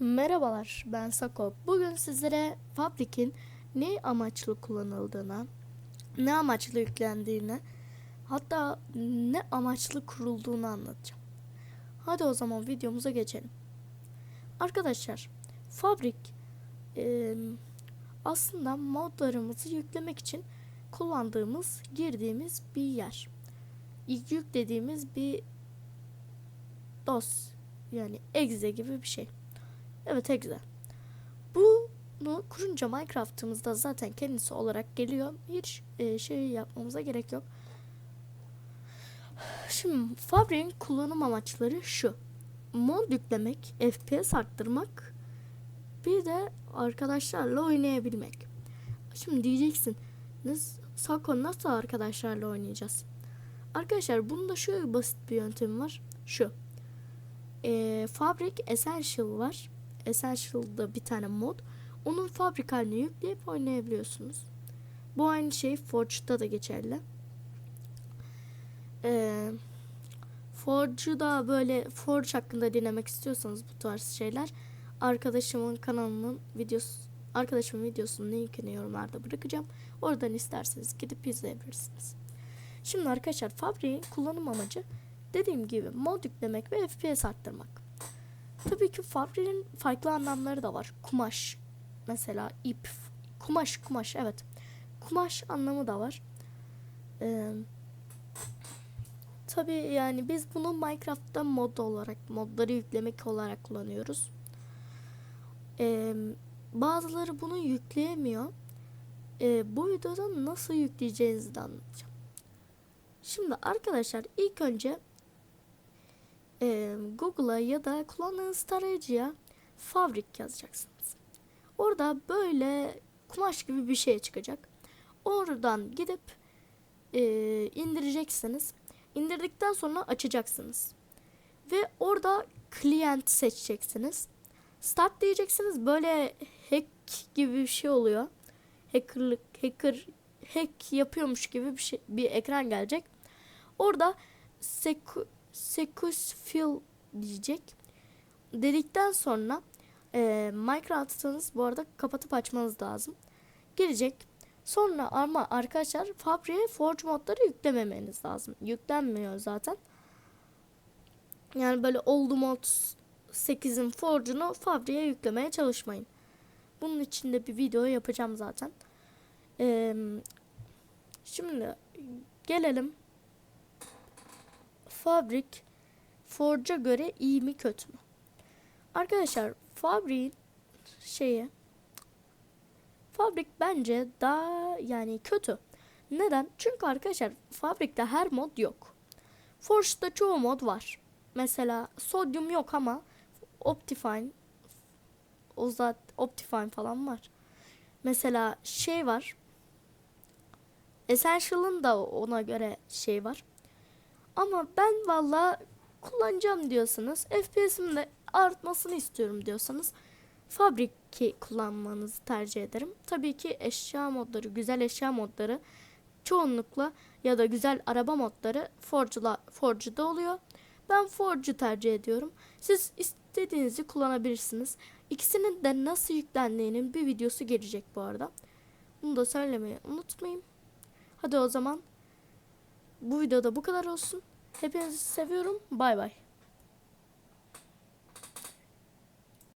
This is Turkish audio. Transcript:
Merhabalar, ben Sako. Bugün sizlere Fabric'in ne amaçlı kullanıldığına, ne amaçlı yüklendiğine, hatta ne amaçlı kurulduğunu anlatacağım. Hadi o zaman videomuza geçelim. Arkadaşlar, Fabric e, aslında modlarımızı yüklemek için kullandığımız, girdiğimiz bir yer. Yüklediğimiz bir DOS yani exe gibi bir şey. Evet exe. Bunu kurunca Minecraft'ımızda zaten kendisi olarak geliyor. Hiç e, şey yapmamıza gerek yok. Şimdi Fabric'in kullanım amaçları şu. Mod yüklemek, FPS arttırmak, bir de arkadaşlarla oynayabilmek. Şimdi diyeceksin, "Nas- Sako nasıl arkadaşlarla oynayacağız? Arkadaşlar bunun da şöyle basit bir yöntemi var. Şu. E, Fabric Essential var. Essential'da bir tane mod. Onun fabrik haline yükleyip oynayabiliyorsunuz. Bu aynı şey Forge'da da geçerli. Ee, Forge'u da böyle Forge hakkında dinlemek istiyorsanız bu tarz şeyler arkadaşımın kanalının videosu arkadaşımın videosunun linkini yorumlarda bırakacağım. Oradan isterseniz gidip izleyebilirsiniz. Şimdi arkadaşlar Fabric'in kullanım amacı dediğim gibi mod yüklemek ve FPS arttırmak. Tabii ki Fabric'in farklı anlamları da var. Kumaş mesela ip, kumaş kumaş evet. Kumaş anlamı da var. Ee, tabii yani biz bunu Minecraft'ta mod olarak, modları yüklemek olarak kullanıyoruz. Ee, bazıları bunu yükleyemiyor. Ee, bu videoda nasıl yükleyeceğinizi de anlatacağım. Şimdi arkadaşlar ilk önce e, Google'a ya da kullandığınız tarayıcıya fabrik yazacaksınız. Orada böyle kumaş gibi bir şey çıkacak. Oradan gidip e, indireceksiniz. İndirdikten sonra açacaksınız. Ve orada client seçeceksiniz. Start diyeceksiniz. Böyle hack gibi bir şey oluyor. Hackerlık, hacker hack yapıyormuş gibi bir şey, bir ekran gelecek. Orada seku, secus fill diyecek. Dedikten sonra e, Minecraft'ınız bu arada kapatıp açmanız lazım. Gelecek. Sonra ama arkadaşlar Fabri'ye Forge modları yüklememeniz lazım. Yüklenmiyor zaten. Yani böyle oldu mod 8'in Forge'unu Fabri'ye yüklemeye çalışmayın. Bunun için de bir video yapacağım zaten. Ee, şimdi gelelim Fabrik Forge'a göre iyi mi kötü mü? Arkadaşlar Fabrik'in şeyi Fabrik bence daha yani kötü. Neden? Çünkü arkadaşlar Fabrik'te her mod yok. Forge'da çoğu mod var. Mesela Sodium yok ama Optifine o zat Optifine falan var. Mesela şey var. Essential'ın da ona göre şey var. Ama ben valla kullanacağım diyorsanız FPS'imin de artmasını istiyorum diyorsanız Fabrik'i kullanmanızı tercih ederim. Tabii ki eşya modları, güzel eşya modları çoğunlukla ya da güzel araba modları Forge'la, Forge'da oluyor. Ben Forge'u tercih ediyorum. Siz istediğinizi kullanabilirsiniz. İkisinin de nasıl yüklendiğinin bir videosu gelecek bu arada. Bunu da söylemeyi unutmayın. Hadi o zaman bu videoda bu kadar olsun. Hepinizi seviyorum. Bay bay.